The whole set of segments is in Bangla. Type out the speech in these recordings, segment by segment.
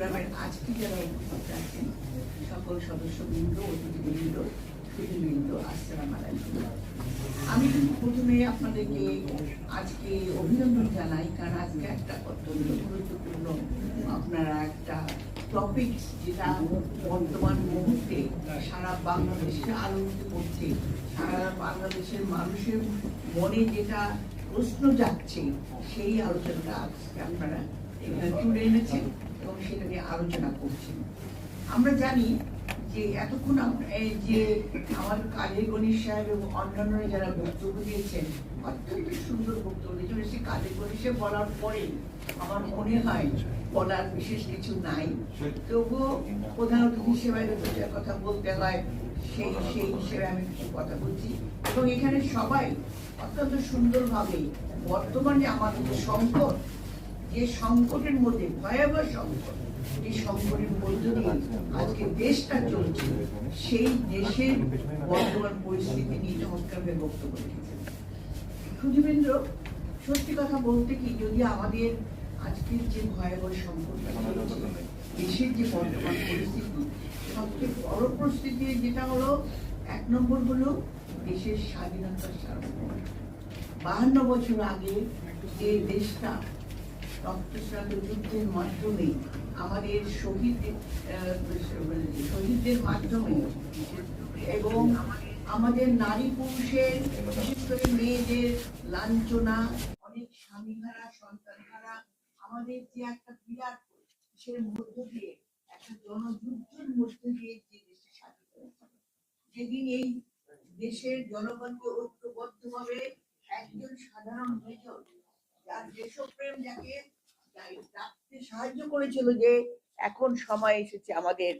ফোরামের আজকে যারা উপস্থিত আছেন সকল সদস্যবৃন্দ, অতিথিবৃন্দ সুধীবৃন্দ আসসালাম আলাইকুম আমি কিন্তু প্রথমে আপনাদেরকে আজকে অভিনন্দন জানাই, কারণ আজকে একটা অত্যন্ত গুরুত্বপূর্ণ, আপনারা একটা টপিক যেটা বর্তমান মুহূর্তে সারা বাংলাদেশে আলোচিত করছে। সারা বাংলাদেশের মানুষের মনে যেটা প্রশ্ন যাচ্ছে সেই আলোচনাটা আজকে আপনারা এখানে তুলে এনেছেন। এবং সেটা নিয়ে আলোচনা করছেন আমরা জানি যে এতক্ষণ যে আমার কাজের গণিত সাহেব এবং অন্যান্যরা যারা বক্তব্য দিয়েছেন, অত্যন্ত সুন্দর বক্তব্য দিয়েছেন। সে কাজের গণিতে বলার পরে আমার মনে হয় বলার বিশেষ কিছু নাই। তবুও প্রধান অতিথি সেবায় কথা বলতে হয়। সেই সেই হিসেবে আমি কিছু কথা বলছি। এবং এখানে সবাই অত্যন্ত সুন্দরভাবে বর্তমানে আমাদের সংকট যে সংকটের মধ্যে, ভয়াবহ সংকট, এই সংকটের মধ্য দিয়ে আজকে দেশটা চলছে। সেই দেশের বর্তমান পরিস্থিতি নিয়ে চমৎকারভাবে বক্তব্য রেখেছেন। সুধীবেন্দ্র, সত্যি কথা বলতে কি, যদি আমাদের আজকের যে ভয়াবহ সংকটটা চলছে দেশের যে বর্তমান পরিস্থিতি, সবচেয়ে বড় পরিস্থিতি যেটা হলো, এক নম্বর হলো দেশের স্বাধীনতার সার্বভৌম বাহান্ন বছর আগে যে দেশটা রক্তস্রাত মাধ্যমে আমাদের শহীদ শহীদদের মাধ্যমে এবং আমাদের নারী পুরুষের, বিশেষ করে মেয়েদের লাঞ্ছনা, অনেক স্বামীহারা, সন্তানহারা, আমাদের যে একটা বিরাট সে মধ্য দিয়ে, একটা জনযুদ্ধের মধ্য দিয়ে যে দেশে স্বাধীন হয়েছে। যেদিন এই দেশের জনগণকে ঐক্যবদ্ধভাবে একজন সাধারণ মেজর সাহায্য করেছিল যে এখন সময় এসেছে আমাদের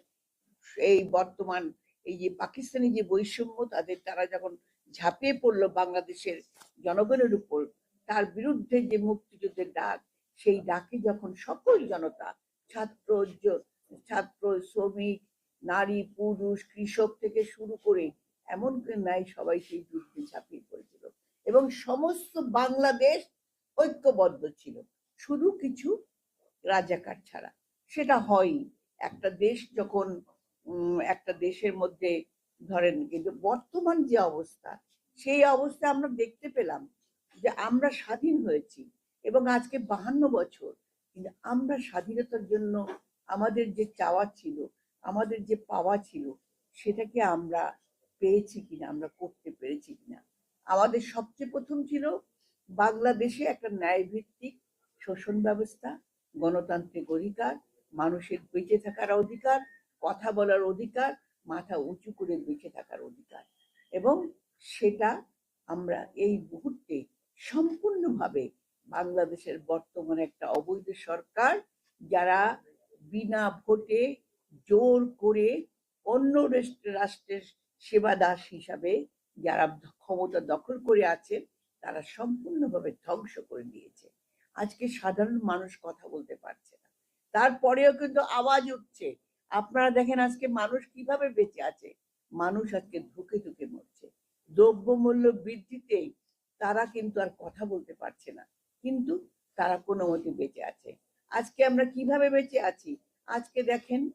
এই বর্তমান এই যে পাকিস্তানি যে বৈষম্য, তাদের তারা যখন ঝাঁপিয়ে পড়ল বাংলাদেশের জনগণের উপর, তার বিরুদ্ধে যে মুক্তিযুদ্ধের ডাক, সেই ডাকে যখন সকল জনতা, ছাত্র ছাত্র, শ্রমিক, নারী, পুরুষ, কৃষক থেকে শুরু করে এমন নাই সবাই সেই যুদ্ধে ঝাঁপিয়ে পড়েছিল। এবং সমস্ত বাংলাদেশ ঐক্যবদ্ধ ছিল। শুধু কিছু রাজাকার ছাড়া। সেটা হয়ই। একটা দেশ যখন একটা দেশের মধ্যে ধরেন কিন্তু বর্তমান যে অবস্থা, সেই অবস্থা আমরা দেখতে পেলাম যে আমরা স্বাধীন হয়েছি এবং আজকে বাহান্ন বছর। কিন্তু আমরা স্বাধীনতার জন্য আমাদের যে চাওয়া ছিল, আমাদের যে পাওয়া ছিল, সেটাকে আমরা পেয়েছি কিনা, আমরা করতে পেরেছি কিনা। আমাদের সবচেয়ে প্রথম ছিল বাংলাদেশে একটা ন্যায় ভিত্তিক শোষণ ব্যবস্থা, গণতান্ত্রিক অধিকার, মানুষের বেঁচে থাকার অধিকার, কথা বলার অধিকার, মাথা উঁচু করে বেঁচে থাকার অধিকার। এবং সেটা আমরা এই মুহূর্তে সম্পূর্ণভাবে বাংলাদেশের বর্তমানে একটা অবৈধ সরকার, যারা বিনা ভোটে জোর করে অন্য রাষ্ট্র- রাষ্ট্রের সেবাদাস হিসাবে যারা ক্ষমতা দখল করে আছেন তারা সম্পূর্ণভাবে ধ্বংস করে দিয়েছে। আজকে সাধারণ মানুষ কথা বলতে পারছে না। তারপরেও কিন্তু আওয়াজ উঠছে। আপনারা দেখেন আজকে মানুষ কীভাবে বেঁচে আছে। মানুষ আজকে ধুকে ধুকে মরছে। দ্রব্যমূল্য বৃদ্ধিতে তারা কিন্তু আর কথা বলতে পারছে না। কিন্তু তারা কোনো মতে বেঁচে আছে। আজকে আমরা কীভাবে বেঁচে আছি? আজকে দেখেন,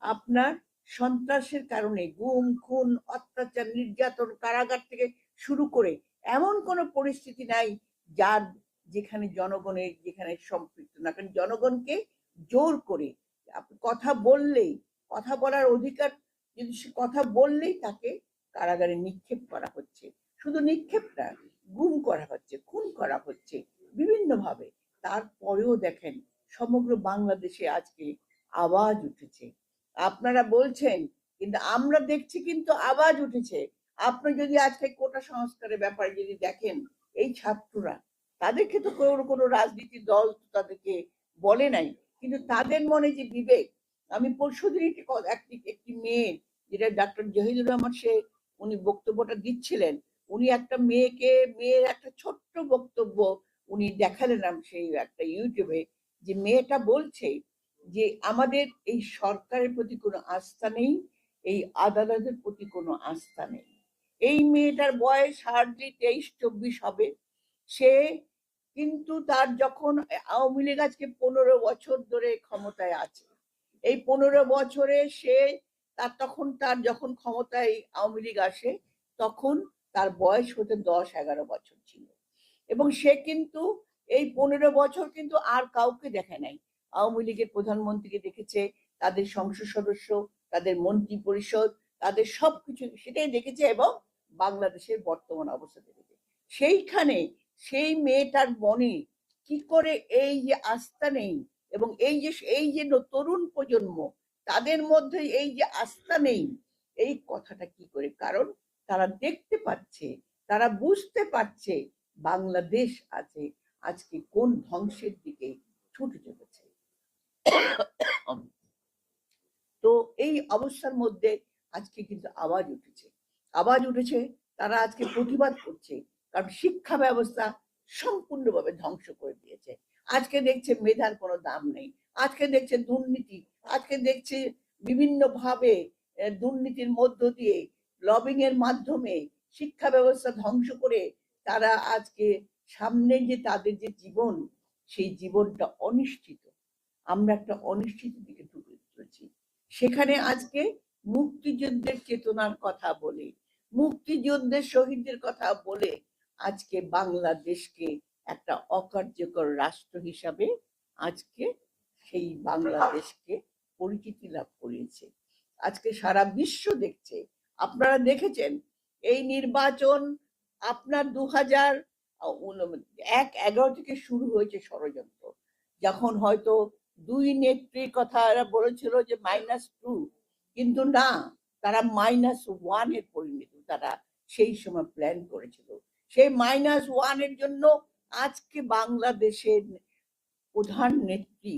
আপনার সন্ত্রাসের কারণে গুম, খুন, অত্যাচার, নির্যাতন, কারাগার থেকে শুরু করে এমন কোনো পরিস্থিতি নাই যার যেখানে জনগণের যেখানে সম্পৃক্ত না। কারণ জনগণকে জোর করে কথা বললেই, কথা বলার অধিকার যদি সে কথা বললেই তাকে কারাগারে নিক্ষেপ করা হচ্ছে। শুধু নিক্ষেপ না, গুম করা হচ্ছে, খুন করা হচ্ছে বিভিন্নভাবে। তারপরেও দেখেন সমগ্র বাংলাদেশে আজকে আওয়াজ উঠেছে। আপনারা বলছেন, কিন্তু আমরা দেখছি কিন্তু আওয়াজ উঠেছে। আপনি যদি আজকে কোটা সংস্কারের ব্যাপারে যদি দেখেন, এই ছাত্ররা, তাদেরকে তো কোনো কোনো রাজনীতি দল তাদেরকে বলে নাই। কিন্তু তাদের মনে যে বিবেক, আমি পরশুদিন একটি একটি মেয়ে, যেটা ডাক্তার জহিদুর রহমান সে, উনি বক্তব্যটা দিচ্ছিলেন, উনি একটা মেয়েকে, মেয়ের একটা ছোট্ট বক্তব্য উনি দেখালেন সেই একটা ইউটিউবে যে মেয়েটা বলছে যে আমাদের এই সরকারের প্রতি কোনো আস্থা নেই, এই আদালতের প্রতি কোনো আস্থা নেই। এই মেয়েটার বয়স হার্ডলি তেইশ, চব্বিশ হবে। সে কিন্তু তার যখন আওয়ামী লীগ আজকে পনেরো বছর ধরে ক্ষমতায় আছে। এই পনেরো বছরে সে তার তখন তার যখন ক্ষমতায় আওয়ামী লীগ আসে, তখন তার বয়স হতে দশ, এগারো বছর ছিল। এবং সে কিন্তু এই পনেরো বছর কিন্তু আর কাউকে দেখে নাই। আওয়ামী লীগের প্রধানমন্ত্রীকে দেখেছে, তাদের সংসদ সদস্য, তাদের মন্ত্রী পরিষদ, তাদের সবকিছু সেটাই দেখেছে এবং বাংলাদেশের বর্তমান অবস্থা দেখেছে। সেইখানে সেই মেয়েটার মনে কি করে এই যে আস্থা নেই এবং এই যে এই যে তরুণ প্রজন্ম, তাদের মধ্যে এই যে আস্থা নেই, এই কথাটা কি করে? কারণ তারা দেখতে পাচ্ছে, তারা বুঝতে পারছে বাংলাদেশ আছে, আজকে কোন ধ্বংসের দিকে ছুটে চলেছে। তো এই অবস্থার মধ্যে আজকে কিন্তু আওয়াজ উঠেছে। আওয়াজ উঠেছে, তারা আজকে প্রতিবাদ করছে। কারণ শিক্ষা ব্যবস্থা সম্পূর্ণভাবে ধ্বংস করে দিয়েছে। আজকে দেখছে মেধার কোনো দাম নেই। আজকে দেখছে দুর্নীতি। আজকে দেখছে বিভিন্ন ভাবে দুর্নীতির মধ্য দিয়ে লবিং এর মাধ্যমে শিক্ষা ব্যবস্থা ধ্বংস করে তারা আজকে সামনে যে তাদের যে জীবন, সেই জীবনটা অনিশ্চিত। আমরা একটা অনিশ্চিত দিকে ঢুকে চলেছি সেখানে আজকে মুক্তিযুদ্ধের চেতনার কথা বলে, মুক্তিযুদ্ধের শহীদদের কথা বলে আজকে বাংলাদেশকে একটা অকার্যকর রাষ্ট্র হিসাবে আজকে সেই বাংলাদেশকে পরিচিতি লাভ করিয়েছে আজকে সারা বিশ্ব দেখছে। আপনারা দেখেছেন, এই নির্বাচন আপনার দু হাজার, এক এগারো থেকে শুরু হয়েছে ষড়যন্ত্র। যখন হয়তো দুই নেত্রীর কথা এরা বলেছিল যে মাইনাস টু কিন্তু না, তারা মাইনাস ওয়ানের পরিণত, তারা সেই সময় প্ল্যান করেছিল। সেই মাইনাস ওয়ানের জন্য আজকে বাংলাদেশের প্রধান নেত্রী,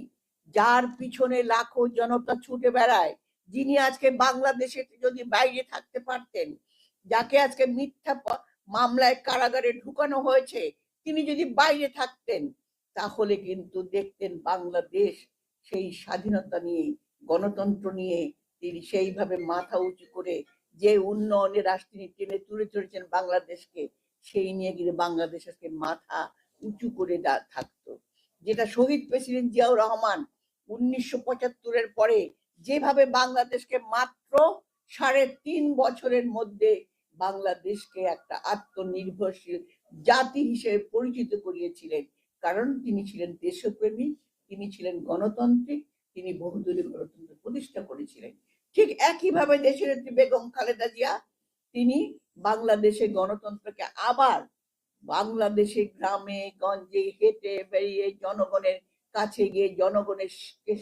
যার পিছনে লাখো জনতা ছুটে বেড়ায়, যিনি আজকে বাংলাদেশে যদি বাইরে থাকতে পারতেন, যাকে আজকে মিথ্যা মামলায় কারাগারে ঢুকানো হয়েছে, তিনি যদি বাইরে থাকতেন, তাহলে কিন্তু দেখতেন বাংলাদেশ সেই স্বাধীনতা নিয়ে, গণতন্ত্র নিয়ে তিনি সেইভাবে মাথা উঁচু করে যে উন্নয়নের তিনি টেনে তুলে ধরেছেন বাংলাদেশকে, সেই নিয়ে কিন্তু বাংলাদেশ আজকে মাথা উঁচু করে থাকতো। যেটা শহীদ প্রেসিডেন্ট জিয়াউর রহমান উনিশশো পঁচাত্তরের পরে যেভাবে বাংলাদেশকে মাত্র সাড়ে তিন বছরের মধ্যে বাংলাদেশকে একটা আত্মনির্ভরশীল জাতি হিসেবে পরিচিত করিয়েছিলেন। কারণ তিনি ছিলেন দেশপ্রেমী, তিনি ছিলেন গণতান্ত্রিক, তিনি বহুদলীয় গণতন্ত্র প্রতিষ্ঠা করেছিলেন। ঠিক একইভাবে দেশের বেগম খালেদা জিয়া, তিনি বাংলাদেশের গণতন্ত্রকে আবার বাংলাদেশের গ্রামে, গঞ্জে হেঁটে বেরিয়ে জনগণের কাছে গিয়ে জনগণের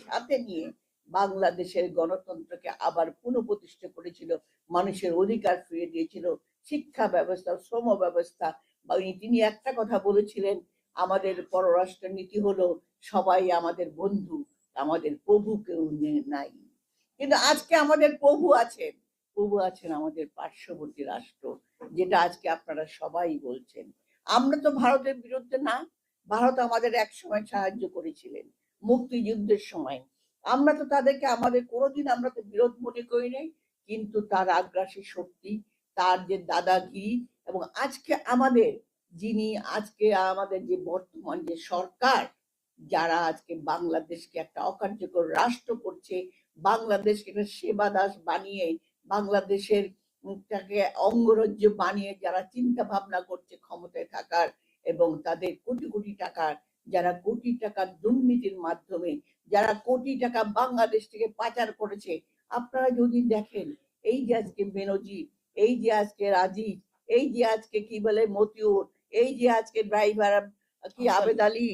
সাথে নিয়ে বাংলাদেশের গণতন্ত্রকে আবার পুনঃপ্রতিষ্ঠা করেছিল, মানুষের অধিকার ফিরিয়ে দিয়েছিল, শিক্ষা ব্যবস্থা, শ্রম ব্যবস্থা। তিনি একটা কথা বলেছিলেন, আমাদের পররাষ্ট্র নীতি হলো সবাই আমাদের বন্ধু, আমাদের প্রভু কেউ নাই। কিন্তু আজকে আমাদের প্রভু আছেন। প্রভু আছেন আমাদের পার্শ্ববর্তী রাষ্ট্র, যেটা আজকে আপনারা সবাই বলছেন। আমরা তো ভারতের বিরুদ্ধে না, ভারত আমাদের এক সময় সাহায্য করেছিলেন মুক্তিযুদ্ধের সময়। আমরা তো তাদেরকে আমাদের কোনোদিন আমরা তো বিরোধ মনে করি নাই, কিন্তু তার আগ্রাসী শক্তি, তার যে দাদাগিরি এবং আজকে আমাদের যিনি আজকে আমাদের যে বর্তমান যে সরকার, যারা আজকে বাংলাদেশকে একটা অকার্যকর রাষ্ট্র করছে বাংলাদেশকে সেবা দাস বানিয়ে বাংলাদেশের তাকে অঙ্গরাজ্য বানিয়ে যারা চিন্তা ভাবনা করছে ক্ষমতায় থাকার এবং তাদের কোটি কোটি টাকার যারা কোটি টাকার দুর্নীতির মাধ্যমে যারা কোটি টাকা বাংলাদেশ থেকে পাচার করেছে। আপনারা যদি দেখেন এই যে আজকে বেনজির এই যে আজকে রাজীব এই যে আজকে কি বলে মতিউর এই যে আজকে ড্রাইভার কি আবেদ আলী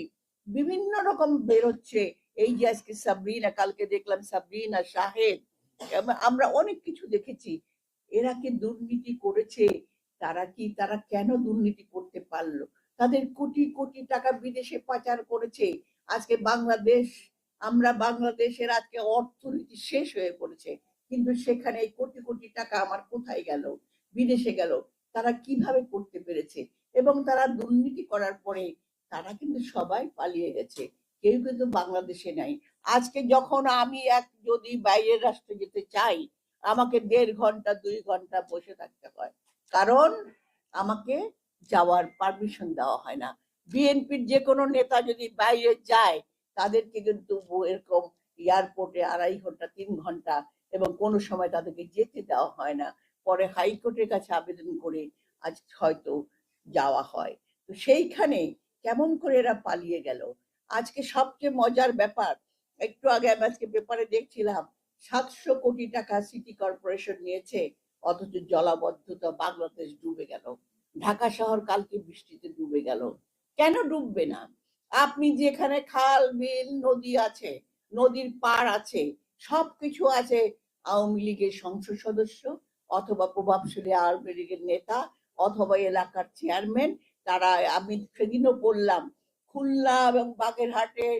বিভিন্ন রকম বেরোচ্ছে। এই যে আজকে সাবরিনা কালকে দেখলাম সাবরিনা শাহেদ আমরা অনেক কিছু দেখেছি। এরা কি দুর্নীতি করেছে? তারা কি, তারা কেন দুর্নীতি করতে পারল? তাদের কোটি কোটি টাকা বিদেশে পাচার করেছে। আজকে বাংলাদেশ, আমরা বাংলাদেশের আজকে অর্থনীতি শেষ হয়ে পড়েছে। কিন্তু সেখানে এই কোটি কোটি টাকা আমার কোথায় গেল? বিদেশে গেল। তারা কীভাবে করতে পেরেছে? এবং তারা দুর্নীতি করার পরে তারা কিন্তু সবাই পালিয়ে গেছে। কেউ কিন্তু বাংলাদেশে নাই। আজকে যখন আমি এক, যদি বাইরের রাষ্ট্রে যেতে চাই, আমাকে দেড় ঘণ্টা, দুই ঘণ্টা বসে থাকতে হয়। কারণ আমাকে যাওয়ার পারমিশন দেওয়া হয় না। বিএনপির যে কোনো নেতা যদি বাইরে যায়, তাদেরকে কিন্তু এরকম এয়ারপোর্টে আড়াই ঘণ্টা, তিন ঘণ্টা এবং কোনো সময় তাদেরকে যেতে দেওয়া হয় না। পরে হাইকোর্টের কাছে আবেদন করে আজ হয়তো যাওয়া হয়। তো সেইখানে কেমন করে এরা পালিয়ে গেল? আজকে সবচেয়ে মজার ব্যাপার, একটু আগে আমি আজকে পেপারে দেখছিলাম, সাতশো কোটি টাকা সিটি কর্পোরেশন নিয়েছে, অথচ জলাবদ্ধতা বাংলাদেশ ডুবে গেল। ঢাকা শহর কালকে বৃষ্টিতে ডুবে গেল। কেন ডুববে না? আপনি যেখানে খাল, বিল, নদী আছে, নদীর পার আছে, সবকিছু আছে, আওয়ামী লীগের সংসদ সদস্য অথবা প্রভাবশালী আওয়ামী লীগের নেতা অথবা এলাকার চেয়ারম্যান তারা, আমি সেদিনও বললাম খুলনা এবং বাগেরহাটের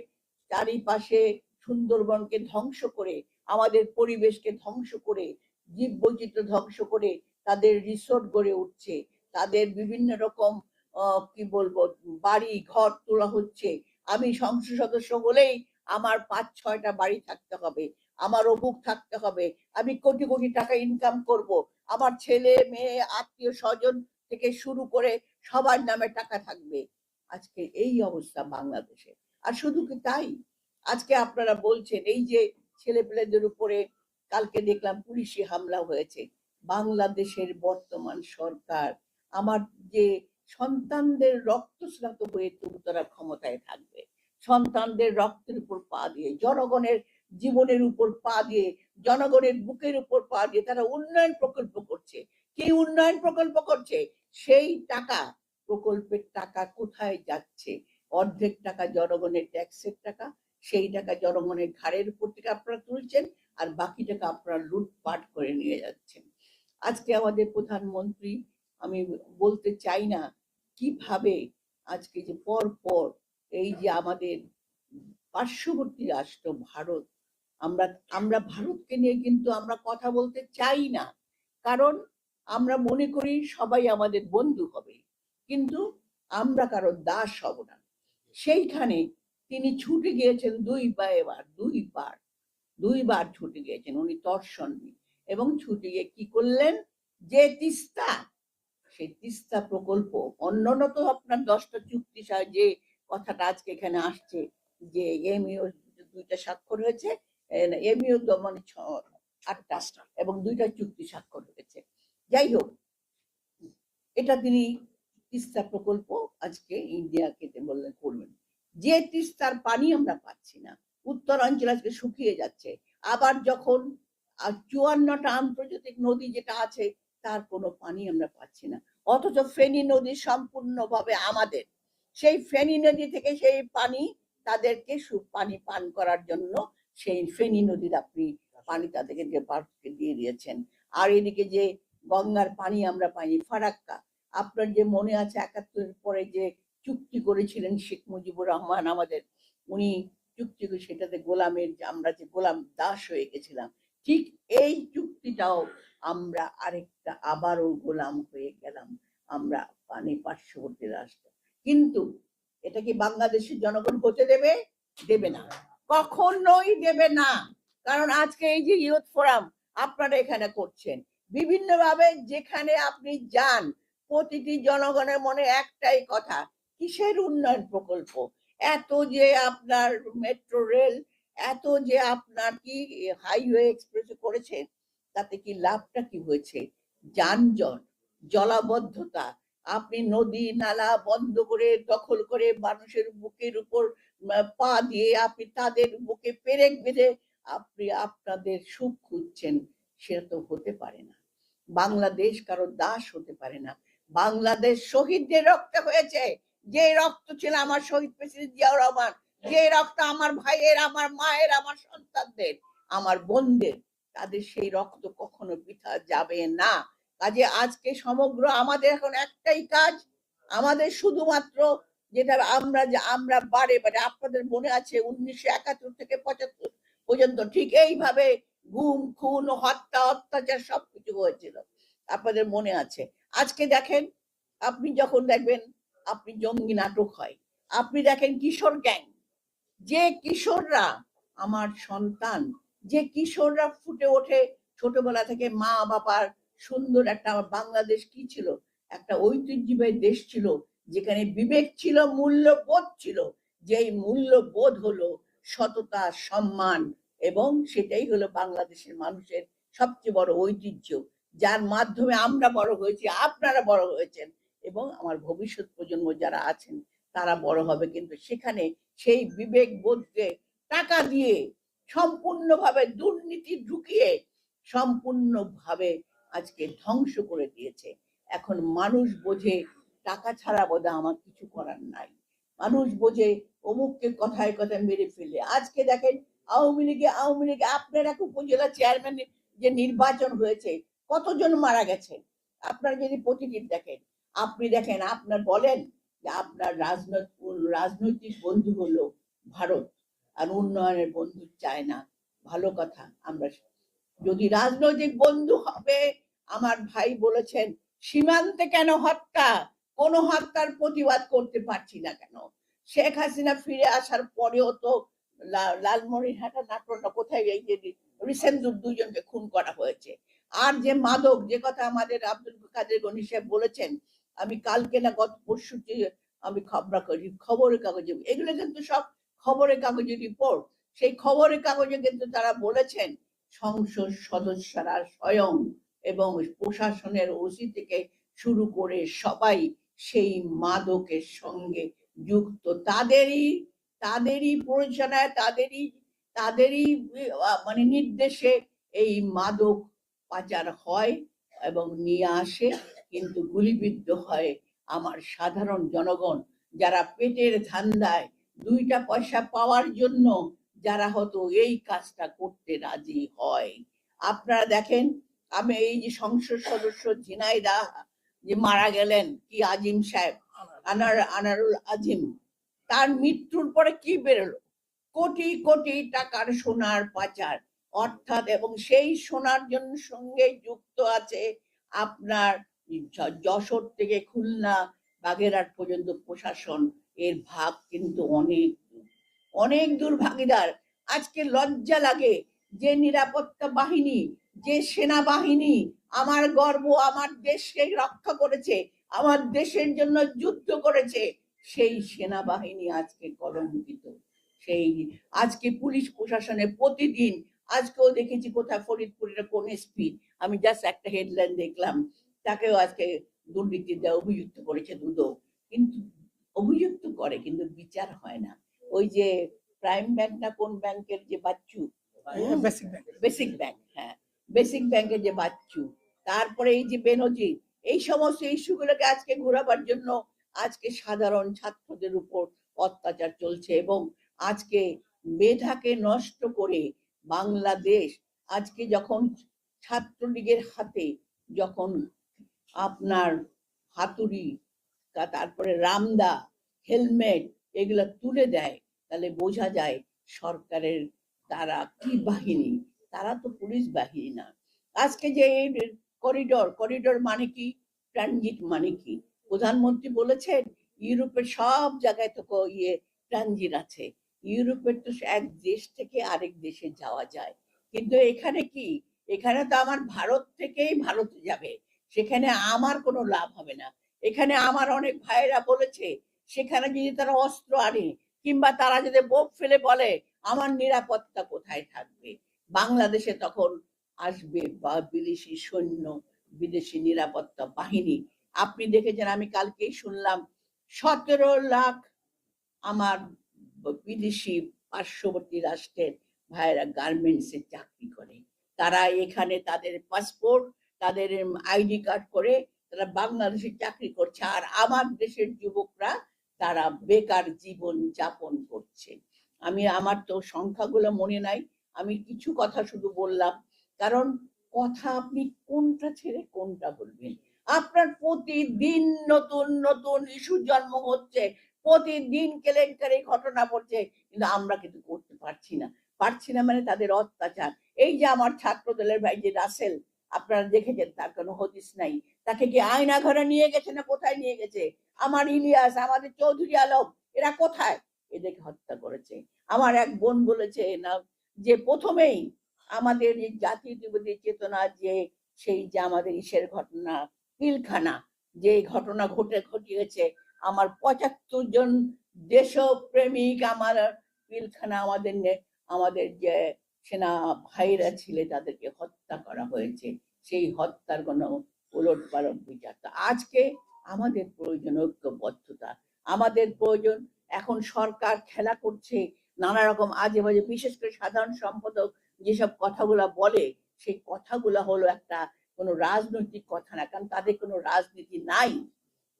চারিপাশে সুন্দরবনকে ধ্বংস করে, আমাদের পরিবেশকে ধ্বংস করে জীব বৈচিত্র্য ধ্বংস করে তাদের রিসোর্ট গড়ে উঠছে। তাদের বিভিন্ন রকম কি বলব, বাড়ি, ঘর তোলা হচ্ছে। আমি সংসদ সদস্য হলেই আমার পাঁচ, ছয়টা বাড়ি থাকতে হবে, আমার অমুক থাকতে হবে, আমি কোটি কোটি টাকা ইনকাম করব, আমার ছেলে, মেয়ে আত্মীয় স্বজন থেকে শুরু করে সবার নামে টাকা থাকবে। আজকে এই অবস্থা বাংলাদেশে। আর শুধু কি তাই? আজকে আপনারা বলছেন, এই যে ছেলেপেলেদের উপরে কালকে দেখলাম পুলিশি হামলা হয়েছে। বাংলাদেশের বর্তমান সরকার, আমার যে সন্তানদের রক্তস্নাত হয়ে তবু তারা ক্ষমতায় থাকবে। সন্তানদের রক্তের উপর পা দিয়ে, জনগণের জীবনের উপর পা দিয়ে, জনগণের বুকের উপর পা দিয়ে তারা উন্নয়ন প্রকল্প করছে। কি উন্নয়ন প্রকল্প করছে? সেই টাকা প্রকল্পের টাকা কোথায় যাচ্ছে? অর্ধেক টাকা জনগণের ট্যাক্সের টাকা, সেই টাকা জনগণের ঘাড়ের উপর থেকে আপনারা তুলছেন আর বাকি টাকা আপনারা লুটপাট করে নিয়ে যাচ্ছেন। আজকে আমাদের প্রধানমন্ত্রী, আমি বলতে চাই না কীভাবে আজকে যে পর পর এই যে আমাদের পার্শ্ববর্তী রাষ্ট্র ভারত, আমরা আমরা ভারতকে নিয়ে কিন্তু আমরা কথা বলতে চাই না। কারণ আমরা মনে করি সবাই আমাদের বন্ধু হবে। কিন্তু আমরা কারও দাস হব না। সেইখানে তিনি ছুটে গিয়েছেন দুইবার এবার, দুইবার দুইবার ছুটে গিয়েছেন। উনি দর্শনবি এবং ছুটে গিয়ে কি করলেন? যে তিস্তা, সেই তিস্তা প্রকল্প, অন্যান্য তো আপনার দশটা চুক্তি যে কথাটা আজকে এখানে আসছে, যে এমইও দুইটা স্বাক্ষর হয়েছে এমইও মানে আটটা এবং দুইটা চুক্তি স্বাক্ষর হয়েছে। যাই হোক, এটা তিনি তিস্তা প্রকল্প আজকে ইন্ডিয়াকে তে বললেন করবেন। যে তিস্তার পানি আমরা পাচ্ছি না, উত্তরাঞ্চল আজকে শুকিয়ে যাচ্ছে। আবার যখন চুয়ান্নটা আন্তর্জাতিক নদী যেটা আছে, তার কোনো পানি আমরা পাচ্ছি না। অথচ ফেনী নদী সম্পূর্ণভাবে আমাদের। সেই ফেনী নদী থেকে সেই পানি তাদেরকে পানি পান করার জন্য সেই ফেনী নদীর আপনি পানি তাদেরকে দিয়ে দিয়েছেন। আর এদিকে যে গঙ্গার পানি আমরা পাইনি, ফারাক্কা আপনার যে মনে আছে একাত্তরের পরে যে চুক্তি করেছিলেন শেখ মুজিবুর রহমান আমাদের, উনি চুক্তি সেটাতে গোলামের আমরা যে গোলাম দাস হয়ে গেছিলাম, ঠিক এই চুক্তিটাও আমরা আরেকটা আবারও গোলাম হয়ে গেলাম, আমরা পানি পার্শ্ববর্তী রাষ্ট্র। কিন্তু এটা কি বাংলাদেশের জনগণ হতে দেবে? দেবে না। কখনোই দেবে না। কারণ আজকে এই যে ইউথ ফোরাম আপনারা এখানে করছেন, বিভিন্নভাবে যেখানে আপনি যান প্রতিটি জনগণের মনে একটাই কথা, কিসের উন্নয়ন প্রকল্প? এত যে আপনার মেট্রো রেল এত যে আপনার কি হাইওয়ে এক্সপ্রেস করেছেন তাতে কি লাভটা কি হয়েছে? যানজট, জলাবদ্ধতা, আপনি নদী নালা বন্ধ করে দখল করে মানুষের বুকের উপর পা দিয়ে আপনি তাদের বুকে পেরেক বেঁধে আপনি আপনাদের সুখ খুঁজছেন সেটা তো হতে পারে না। বাংলাদেশ কারও দাস হতে পারে না। বাংলাদেশ শহীদদের রক্তে হয়েছে। যে রক্ত ছিল আমার শহীদ প্রেসিডেন্ট জিয়াউর রহমান, যে রক্ত আমার ভাইয়ের, আমার মায়ের, আমার সন্তানদের, আমার বোনদের, তাদের সেই রক্ত কখনো বৃথা যাবে না। কাজে আজকে সমগ্র আমাদের এখন একটাই কাজ, আমাদের শুধুমাত্র যেটা আমরা যে আমরা বারে বারে, আপনাদের মনে আছে উনিশশো একাত্তর থেকে পঁচাত্তর পর্যন্ত ঠিক এইভাবে গুম, খুন, হত্যা, অত্যাচার সবকিছু হয়েছিল। আপনাদের মনে আছে। আজকে দেখেন, আপনি যখন দেখবেন, আপনি জঙ্গি নাটক হয়। আপনি দেখেন কিশোর গ্যাং। যে কিশোররা আমার সন্তান, যে কিশোররা ফুটে ওঠে ছোটবেলা থেকে মা বাবার সুন্দর একটা বাংলাদেশ কি ছিল? একটা ঐতিহ্যবাহী দেশ ছিল, যেখানে বিবেক ছিল, মূল্যবোধ ছিল। যেই মূল্যবোধ হলো সততা, সম্মান এবং সেটাই হলো বাংলাদেশের মানুষের সবচেয়ে বড় ঐতিহ্য। যার মাধ্যমে আমরা বড় হয়েছি, আপনারা বড় হয়েছেন এবং আমার ভবিষ্যৎ প্রজন্ম যারা আছেন, তারা বড় হবে। কিন্তু সেখানে সেই বিবেক বোধকে টাকা দিয়ে সম্পূর্ণভাবে দুর্নীতি ঢুকিয়ে সম্পূর্ণভাবে আজকে ধ্বংস করে দিয়েছে। এখন মানুষ বোঝে টাকা ছাড়া বোধ আমার কিছু করার নাই। মানুষ বোঝে অমুককে কথায় কথায় মেরে ফেলে। আজকে দেখেন আওয়ামী লীগে আওয়ামী লীগে আপনার এক উপজেলা চেয়ারম্যান যে নির্বাচন হয়েছে কতজন মারা গেছে আপনারা যদি প্রতিদিন দেখেন, আপনি দেখেন, আপনার বলেন যে আপনার রাজনৈতিক বন্ধু হলো ভারত আর উন্নয়নের বন্ধু চায় না ভালো কথা, আমরা যদি রাজনৈতিক বন্ধু হবে, আমার ভাই বলেছেন, সীমান্তে কেন হত্যা? কোন হত্যার প্রতিবাদ করতে পারছি না কেন? শেখ হাসিনা ফিরে আসার পরেও তো লালমনিরহাটা নাটকটা কোথায় এই যে রিসেন্ট দুজনকে খুন করা হয়েছে। আর যে মাদক, যে কথা আমাদের আব্দুল কাদের গনি সাহেব বলেছেন, আমি কালকে না গত পরশু আমি খবর করি, খবরের কাগজে, এগুলো কিন্তু সব খবরের কাগজের রিপোর্ট সেই খবরের কাগজে কিন্তু তারা বলেছেন, সংসদ সদস্যরা স্বয়ং এবং প্রশাসনের ওসি থেকে শুরু করে সবাই সেই মাদকের সঙ্গে যুক্ত। তাদেরই তাদেরই প্রয়োজনায় তাদেরই তাদেরই মানে নির্দেশে এই মাদক পাচার হয় এবং নিয়ে আসে, কিন্তু গুলিবিদ্ধ হয় আমার সাধারণ জনগণ। যারা পেটের ধান্দায় দুইটা পয়সা পাওয়ার জন্য যারা হয়তো এই কাজটা করতে রাজি হয়। আপনারা দেখেন, আমি এই যে সংসদ সদস্য ঝিনাইদা যে মারা গেলেন, কি আজিম সাহেব? আনার, আনারুল আজিম। তার মৃত্যুর পরে কি বেরোলো? কোটি কোটি টাকার সোনার পাচার। অর্থাৎ, এবং সেই সোনার জন্য সঙ্গে যুক্ত আছে আপনার যশোর থেকে খুলনা বাগেরহাট পর্যন্ত প্রশাসন। এর ভাগ কিন্তু অনেক অনেক দূর ভাগিদার। আজকে লজ্জা লাগে যে নিরাপত্তা বাহিনী, যে সেনাবাহিনী আমার গর্ব, আমার দেশকে রক্ষা করেছে, আমার দেশের জন্য যুদ্ধ করেছে, সেই সেনাবাহিনী আজকে কলঙ্কিত। সেই আজকে পুলিশ প্রশাসনে প্রতিদিন আজকেও দেখেছি কোথায় ফরিদপুরের কোন এসপি আমি জাস্ট একটা হেডলাইন দেখলাম তাকেও আজকে দুর্নীতিতে অভিযুক্ত করেছে দুদক। কিন্তু অভিযুক্ত করে কিন্তু বিচার হয় না। ওই যে প্রাইম ব্যাংক না কোন ব্যাংকের যে Bachchu? Basic bank basic bank হ্যাঁ। বেসিক ব্যাংকের যে বাচ্চু। তারপরে এই যে বেনজির এই সমস্ত ইস্যুগুলোকে আজকে ঘোরাবার জন্য আজকে সাধারণ ছাত্রদের উপর অত্যাচার চলছে এবং আজকে মেধাকে নষ্ট করে বাংলাদেশ আজকে যখন ছাত্রলীগের হাতে যখন আপনার হাতুড়ি তারপরে রামদা, হেলমেট এগুলো তুলে দেয়, তাহলে বোঝা যায় সরকারের তারা কি বাহিনী? তারা তো পুলিশ বাহিনী না। আজকে যে করিডোর করিডোর মানে কি? ট্রানজিট মানে কি? প্রধানমন্ত্রী বলেছেন, ইউরোপের সব জায়গায় তো ইয়ে ট্রানজিট আছে। ইউরোপের তো এক দেশ থেকে আরেক দেশে যাওয়া যায়। কিন্তু এখানে কি? এখানে তো আমার ভারত থেকেই ভারতে যাবে। সেখানে আমার কোনো লাভ হবে না। এখানে আমার অনেক ভাইয়েরা বলেছে, সেখানে যদি তারা অস্ত্র আনে, কিংবা তারা যদি বোপ ফেলে বলে, আমার নিরাপত্তা কোথায় থাকবে? বাংলাদেশে তখন আসবে বা বিদেশি সৈন্য, বিদেশি নিরাপত্তা বাহিনী। আপনি দেখেছেন, আমি কালকেই শুনলাম, সতেরো লাখ আমার বিদেশি পার্শ্ববর্তী রাষ্ট্রের ভাইয়েরা গার্মেন্টসে চাকরি করে। তারা এখানে তাদের পাসপোর্ট তাদের আইডি কার্ড করে তারা বাংলাদেশে চাকরি করছে। আর আমার দেশের যুবকরা তারা বেকার জীবন যাপন করছে। আমি, আমার তো সংখ্যাগুলো মনে নাই। আমি কিছু কথা শুধু বললাম। কারণ কথা আপনি কোনটা ছেড়ে কোনটা বলবেন? আপনার প্রতিদিন নতুন নতুন ইস্যু জন্ম হচ্ছে। প্রতিদিন কেলেঙ্কারি ঘটনা পড়ছে কিন্তু আমরা কিন্তু করতে পারছি না। পারছি না মানে তাদের অত্যাচার। এই যে আমার ছাত্র দলের ভাই, যে রাসেল, আপনারা দেখেছেন, তার কোনো হদিস নাই। তাকে কি আয়না ঘরে নিয়ে গেছে না কোথায় নিয়ে গেছে? আমার ইলিয়াস, আমাদের চৌধুরী আলম, এরা কোথায়? এদেরকে হত্যা করেছে। আমার এক বোন বলেছে, না, যে প্রথমেই আমাদের এই জাতীয়তাবাদী চেতনা যে, সেই যে আমাদের ইসের ঘটনা, পিলখানা, যে ঘটনা ঘটে, ঘটিয়েছে আমার পঁচাত্তর জন দেশপ্রেমিক আমার পিলখানা আমাদের আমাদের যে সেনা ভাইরা ছিলে তাদেরকে হত্যা করা হয়েছে। সেই হত্যার কোনো উলট পালট বিচার আজকে আমাদের প্রয়োজন ঐক্যবদ্ধতা। আমাদের প্রয়োজন, এখন সরকার খেলা করছে, নানা রকম আজে বাজে বিশেষ করে সাধারণ সম্পাদক যেসব কথাগুলা বলে, সেই কথাগুলা হলো একটা কোনো রাজনৈতিক কথা না, কারণ তাদের কোনো রাজনীতি নাই।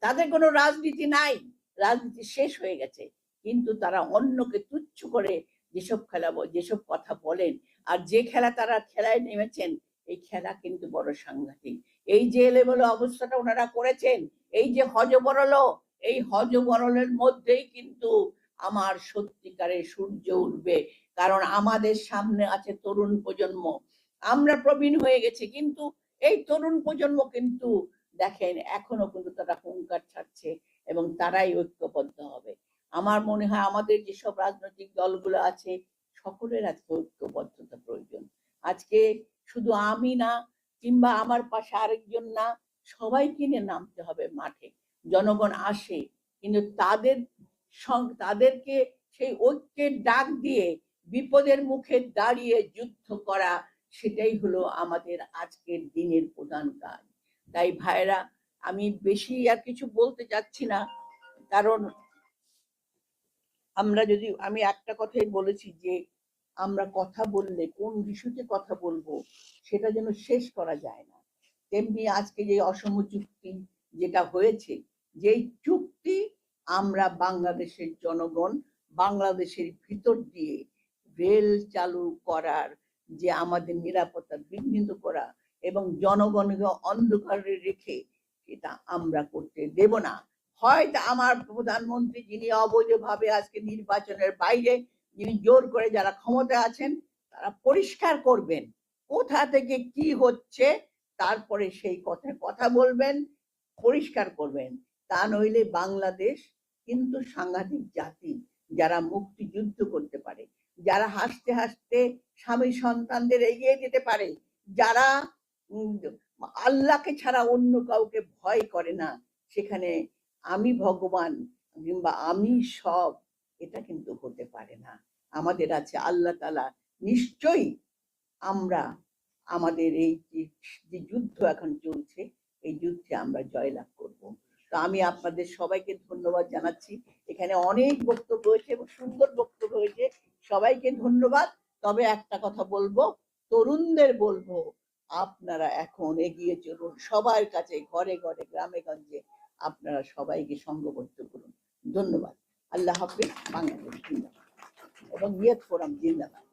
তাদের কোনো রাজনীতি নাই। রাজনীতি শেষ হয়ে গেছে। কিন্তু তারা অন্যকে তুচ্ছ করে যেসব খেলা যেসব কথা বলেন আর যে খেলা তারা খেলায় নেমেছেন, এই খেলা কিন্তু বড় সাংঘাতিক। এই যে লেভেল অবস্থাটা ওনারা করেছেন, এই যে হজবরল এই হজবরলের মধ্যেই কিন্তু আমার সত্যিকারের সূর্য উঠবে। কারণ আমাদের সামনে আছে তরুণ প্রজন্ম। আমরা প্রবীণ হয়ে গেছি, কিন্তু এই তরুণ প্রজন্ম কিন্তু দেখেন, এখনও কিন্তু তারা ছাড়ছে এবং তারাই ঐক্যবদ্ধ হবে। আমার মনে হয় আমাদের যেসব রাজনৈতিক দলগুলো আছে, সকলের আজকে ঐক্যবদ্ধতা প্রয়োজন। আজকে শুধু আমি না, কিংবা আমার পাশে আরেকজন না, সবাইকে নিয়ে নামতে হবে মাঠে। জনগণ আসে, কিন্তু তাদের তাদেরকে সেই ঐক্যের ডাক দিয়ে বিপদের মুখে দাঁড়িয়ে যুদ্ধ করা, সেটাই হলো আমাদের আজকের দিনের প্রধান কাজ। তাই ভাইরা আমি বেশি আর কিছু বলতে চাচ্ছি না, কারণ আমরা যদি, আমি একটা কথাই বলেছি যে আমরা কথা বললে, কোন বিষয়তে কথা বলব, সেটা যেন শেষ করা যায় না। তেমনি আজকে যে অসম চুক্তি যেটা হয়েছে, যেই চুক্তি আমরা বাংলাদেশের জনগণ, বাংলাদেশের ভিতর দিয়ে রেল চালু করার, যে আমাদের নিরাপত্তা বিঘ্নিত করা এবং জনগণকে অন্ধকারে রেখে এটা আমরা করতে দেব না। হয়তো আমার প্রধানমন্ত্রী যিনি অবৈধভাবে আজকে নির্বাচনের বাইরে যিনি জোর করে যারা ক্ষমতা আছেন, তারা পরিষ্কার করবেন কোথা থেকে কি হচ্ছে, তারপরে সেই কথায় কথা বলবেন, পরিষ্কার করবেন। তা নইলে বাংলাদেশ কিন্তু সাংঘাতিক জাতি যারা মুক্তিযুদ্ধ করতে পারে, যারা হাসতে হাসতে স্বামী সন্তানদের এগিয়ে যেতে পারে, যারা আল্লাহকে ছাড়া অন্য কাউকে ভয় করে না। সেখানে আমি ভগবান কিংবা আমি সব, এটা কিন্তু হতে পারে না। আমাদের আছে আল্লাহ তালা নিশ্চয়ই আমরা আমাদের এই যে- যুদ্ধ এখন চলছে, এই যুদ্ধে আমরা জয়লাভ করব। তো আমি আপনাদের সবাইকে ধন্যবাদ জানাচ্ছি। এখানে অনেক বক্তব্য হয়েছে এবং সুন্দর বক্তব্য হয়েছে সবাইকে ধন্যবাদ। তবে একটা কথা বলব, তরুণদের বলব আপনারা এখন এগিয়ে চলুন। সবার কাছে ঘরে ঘরে গ্রামে গঞ্জে আপনারা সবাইকে সঙ্গবদ্ধ করুন। ধন্যবাদ। আল্লাহ হাফিজ, বাংলাদেশ জিন্দাবাদ এবং নিয়ত ফোরাম জিন্দাবাদ।